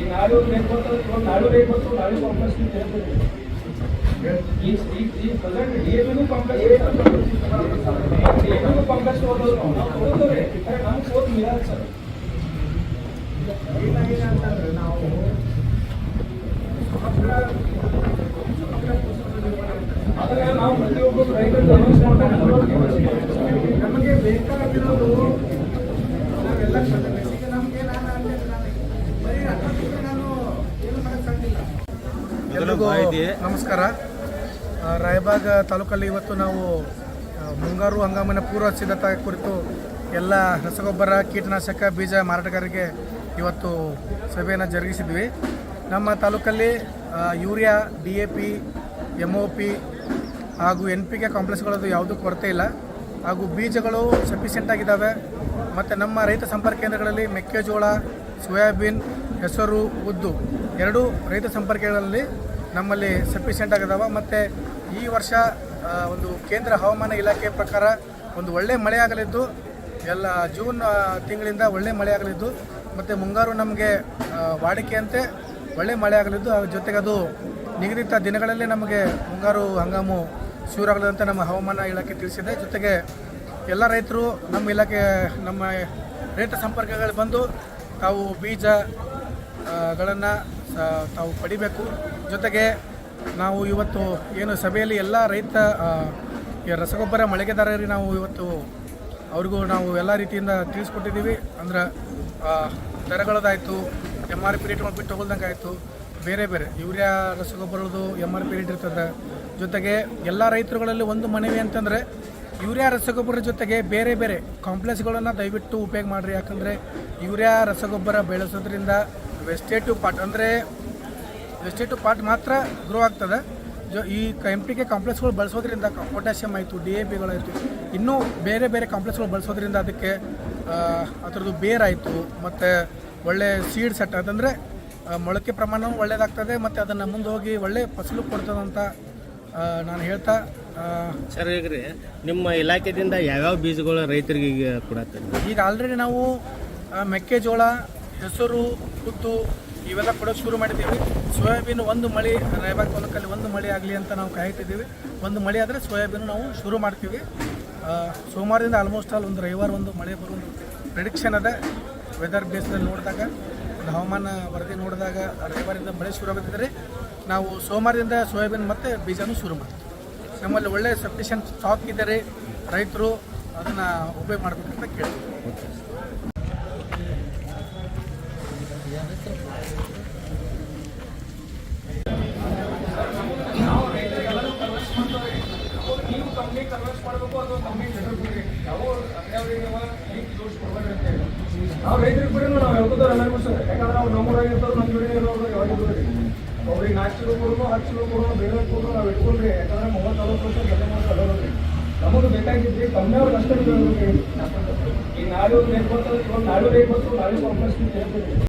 ಈಗ ನಾಳೆ ಒಂದು ರೇಟ್ ಬರ್ತದೆ ಇವತ್ತು ನಾಳೆ ರೇಟ್ ಬರ್ತದೆ ನಾಳೆ ಕಾಂಪ್ಲೆಕ್ಸ್ ನೀವು ಹೇಳ್ತೀರಿ ಈ ಈ ಈ ಪ್ರೆಸೆಂಟ್ ಡಿ ಎ ಬಿಗೂ ಕಾಂಪ್ಲೆಕ್ಸ್ ಡಿ ಎ ಬಿಗೂ ಕಾಂಪ್ಲೆಕ್ಸ್ ಹೋಗೋದು ನಾವು ಕೊಡ್ತೇವೆ ನಮ್ಗೆ ಸೋತ್ ಮಿರಾಜ್ ಸರ್ ಏನಾಗಿದೆ ಅಂತಂದ್ರೆ ನಾವು ಆದರೆ ನಾವು ಪ್ರತಿಯೊಬ್ಬರು ರೈತರು ಅನೌನ್ಸ್ ಮಾಡ್ತಾರೆ ನಮಗೆ ಬೇಕಾಗಿರೋದು ನಾವೆಲ್ಲ ಬೇಸಿಗೆ ನಮಗೆ ನಾನು ಅಂದ್ರೆ ನಾನು ಬರೀ ಹತ್ತೊಂದು ನಾನು ಏನು ಮಾಡೋಕ್ಕಾಗಿಲ್ಲ ಎಲ್ರಿಗೂ ನಮಸ್ಕಾರ. ರಾಯಬಾಗ ರಾಯಬಾಗ್ ತಾಲೂಕಲ್ಲಿ ಇವತ್ತು ನಾವು ಮುಂಗಾರು ಹಂಗಾಮಿನ ಪೂರ್ವ ಸಿದ್ಧತೆ ಕುರಿತು ಎಲ್ಲ ರಸಗೊಬ್ಬರ ಕೀಟನಾಶಕ ಬೀಜ ಮಾರಾಟಗಾರರಿಗೆ ಇವತ್ತು ಸಭೆಯನ್ನು ಜರುಗಿಸಿದ್ವಿ. ನಮ್ಮ ತಾಲೂಕಲ್ಲಿ urea D A P M O P ಹಾಗೂ ಎನ್ ಪಿ ಕೆ ಕಾಂಪ್ಲೆಕ್ಸ್ಗಳದ್ದು ಯಾವುದೂ ಕೊರತೆ ಇಲ್ಲ. ಹಾಗೂ ಬೀಜಗಳು ಸಫಿಷಿಯೆಂಟ್ ಆಗಿದ್ದಾವೆ. ಮತ್ತು ನಮ್ಮ ರೈತ ಸಂಪರ್ಕ ಕೇಂದ್ರಗಳಲ್ಲಿ ಮೆಕ್ಕೆಜೋಳ, ಸೋಯಾಬೀನ್, ಹೆಸರು, ಉದ್ದು ಎರಡೂ ರೈತ ಸಂಪರ್ಕಗಳಲ್ಲಿ ನಮ್ಮಲ್ಲಿ ಸಫಿಷಿಯೆಂಟ್ ಆಗಿದಾವೆ. ಮತ್ತು ಈ ವರ್ಷ ಒಂದು ಕೇಂದ್ರ ಹವಾಮಾನ ಇಲಾಖೆ ಪ್ರಕಾರ ಒಂದು ಒಳ್ಳೆ ಮಳೆ ಆಗಲಿದ್ದು, ಎಲ್ಲ ಜೂನ್ ತಿಂಗಳಿಂದ ಒಳ್ಳೆ ಮಳೆ ಆಗಲಿದ್ದು, ಮತ್ತು ಮುಂಗಾರು ನಮಗೆ ವಾಡಿಕೆಯಂತೆ ಒಳ್ಳೆ ಮಳೆ ಆಗಲಿದ್ದು ಜೊತೆಗೆ ಅದು ನಿಗದಿತ ದಿನಗಳಲ್ಲಿ ನಮಗೆ ಮುಂಗಾರು ಹಂಗಾಮು ಶುರುವಾಗಲಿದೆ ನಮ್ಮ ಹವಾಮಾನ ಇಲಾಖೆ ತಿಳಿಸಿದೆ. ಜೊತೆಗೆ ಎಲ್ಲ ರೈತರು ನಮ್ಮ ಇಲಾಖೆ, ನಮ್ಮ ರೈತ ಸಂಪರ್ಕಗಳು ಬಂದು ತಾವು ಬೀಜ ಗಳನ್ನು ತಾವು ಪಡಿಬೇಕು. ಜೊತೆಗೆ ನಾವು ಇವತ್ತು ಏನು ಸಭೆಯಲ್ಲಿ ಎಲ್ಲ ರೈತ ರಸಗೊಬ್ಬರ ಮಳಿಗೆದಾರರಿಗೆ ನಾವು ಇವತ್ತು ಅವ್ರಿಗೂ ನಾವು ಎಲ್ಲ ರೀತಿಯಿಂದ ತಿಳಿಸ್ಕೊಟ್ಟಿದ್ದೀವಿ. ಅಂದ್ರೆ ದರಗಳದಾಯಿತು ಎಂ ಆರ್ ಪಿ ರೇಟ್ ಬಿಟ್ಟು ಹೋಗ್ದಂಗೆ ಆಯಿತು ಬೇರೆ ಬೇರೆ. ಯೂರಿಯಾ ರಸಗೊಬ್ಬರದ್ದು ಎಂ ಆರ್ ಪಿ ರೇಟ್ ಇರ್ತದೆ ಜೊತೆಗೆ ಎಲ್ಲ ರೈತರುಗಳಲ್ಲಿ ಒಂದು ಮನವಿ ಅಂತಂದರೆ, ಯೂರಿಯಾ ರಸಗೊಬ್ಬರ ಜೊತೆಗೆ ಬೇರೆ ಬೇರೆ ಕಾಂಪ್ಲೆಕ್ಸ್ಗಳನ್ನು ದಯವಿಟ್ಟು ಉಪಯೋಗ ಮಾಡಿರಿ. ಯಾಕಂದರೆ ಯೂರಿಯಾ ರಸಗೊಬ್ಬರ ಬೆಳೆಸೋದ್ರಿಂದ ವೆಸ್ಟೇಟಿವ್ ಪಾರ್ಟ್ ಅಂದರೆ ವೆಸ್ಟೇಟಿವ್ ಪಾರ್ಟ್ ಮಾತ್ರ ಗ್ರೋ ಆಗ್ತದೆ. ಜೊ ಈ ಎಂ ಪಿ ಕೆ ಕಾಂಪ್ಲೆಕ್ಸ್ಗಳು ಬಳಸೋದ್ರಿಂದ ಪೊಟ್ಯಾಷಿಯಮ್ ಆಯಿತು ಡಿ ಎ ಪಿಗಳಾಯಿತು ಇನ್ನೂ ಬೇರೆ ಬೇರೆ ಕಾಂಪ್ಲೆಕ್ಸ್ಗಳು ಬಳಸೋದ್ರಿಂದ ಅದಕ್ಕೆ ಅದರದ್ದು ಬೇರಾಯಿತು ಮತ್ತು ಒಳ್ಳೆ ಸೀಡ್ ಸೆಟ್ ಅದಂದರೆ ಮೊಳಕೆ ಪ್ರಮಾಣವೂ ಒಳ್ಳೆಯದಾಗ್ತದೆ ಮತ್ತು ಅದನ್ನು ಮುಂದೆ ಹೋಗಿ ಒಳ್ಳೆ ಫಸಲು ಕೊಡ್ತದೆ ಅಂತ ನಾನು ಹೇಳ್ತಾ ಸರ್ ಈಗ ರೀ ನಿಮ್ಮ ಇಲಾಖೆದಿಂದ ಯಾವ್ಯಾವ ಬೀಜಗಳು ರೈತರಿಗೆ ಈಗ ಕೊಡತ್ತಾರೆ ಈಗ ಆಲ್ರೆಡಿ ನಾವು ಮೆಕ್ಕೆಜೋಳ ಹೆಸರು ಉದ್ದು ಇವೆಲ್ಲ ಕೊಡೋಕೆ ಶುರು ಮಾಡಿದ್ದೀವಿ. ಸೋಯಾಬೀನ್ ಒಂದು ಮಳೆ ರಾಯಬಾಗ್ ತಾಲೂಕಲ್ಲಿ ಒಂದು ಮಳೆ ಆಗಲಿ ಅಂತ ನಾವು ಕಾಯ್ತಿದ್ದೀವಿ. ಒಂದು ಮಳೆ ಆದರೆ ಸೋಯಾಬೀನು ನಾವು ಶುರು ಮಾಡ್ತೀವಿ. ಸೋಮವಾರದಿಂದ ಆಲ್ಮೋಸ್ಟ್ ಆಲ್ ಒಂದು ರವಿವಾರ ಒಂದು ಮಳೆ ಬರೋ ಪ್ರಿಡಿಕ್ಷನ್ ಅದ. ವೆದರ್ ಬೇಸ್ನಲ್ಲಿ ನೋಡಿದಾಗ. ಹವಾಮಾನ ವರದಿ ನೋಡಿದಾಗ ರವಿವಾರದಿಂದ ಮಳೆ ಶುರು ನಾವು ಸೋಮವಾರದಿಂದ ಸೋಯಾಬೀನ್ ಮತ್ತು ಬೀಜನೂ ಶುರು ಮಾಡ್ತೀವಿ. ನಮ್ಮಲ್ಲಿ ಒಳ್ಳೆಯ ಸಫಿಷಿಯಂಟ್ ಸ್ಟಾಕ್ ಇದ್ದರೆ ರೈತರು ಅದನ್ನು ಉಪಯೋಗ ಮಾಡಬೇಕಂತ ಕೇಳ್ತೀವಿ. ಮಾಡಬೇಕು ಅಥವಾ ನಾವು ರೈತರಿಗೆ ಬಿಡಿ ನಾವು ಹೇಳ್ಕೋತಾರೆ ಎಲ್ಲರಿಗೂ ಸರ್. ಯಾಕಂದ್ರೆ ಅವ್ರು ನಮ್ಮೂರಾಗಿರ್ತಾರೆ ನಮ್ಮ ಜೋಡಿ ಇರೋರು ಯಾವಾಗ ಬಿಡ್ರಿ ಅವ್ರಿಗೆ ನಾಲ್ಕು ಕಿಲೋ ಕೊಡೋದು ಹತ್ತು ಕಿಲೋ ಕೊಡೋದು, ಬೇರೆ ಕೊಡೋದು ನಾವು ಇಟ್ಕೊಂಡ್ರಿ ಯಾಕಂದ್ರೆ ಮೂವತ್ತು ನಲ್ವತ್ತು ವರ್ಷ ಗದ್ದೆ ಮಾಡೋದು ಅಲ್ಲೋದ್ರಿ ನಮಗೆ ಬೇಕಾಗಿದ್ರಿ ಕಮ್ಮಿಯವ್ರಿಗೆ ಅಷ್ಟೇ ಬೇಕು ಈಗ ನಾಳೆ ರೇಟ್ ಬರ್ತದೆ ಇವತ್ತು ನಾಳೆ ರೇಟ್ ಬರ್ತದೆ ನಾಳೆ ಕಾಂಪ್ಲೆಕ್ಸ್ ನೀವು ಹೇಳ್ತೀರಿ